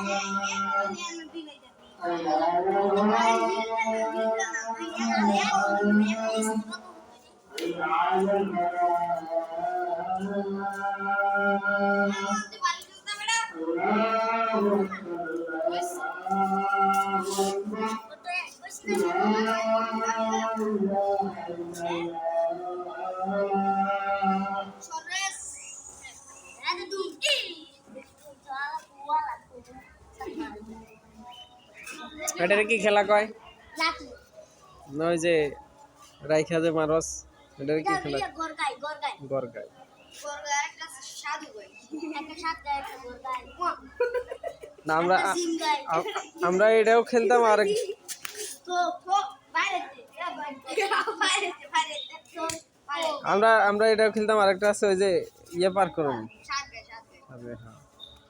সারা মানছে এটারে কি খেলা কয়? নয় যে রাইখা যে মারস এটারে কি খেলা? গরগাই গরগাই। গরগাই। একটা সাধু গাই একটা সাত গাই একটা গরগাই। না আমরা আমরা এটাও খেলতাম আর আমরা আমরা এটাও খেলতাম আরেকটা আছে ওই যে ইয়ে পার করুন। গাই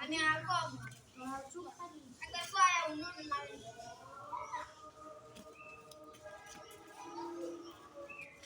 અને આ કોમ શું કરી અંદર તો આયા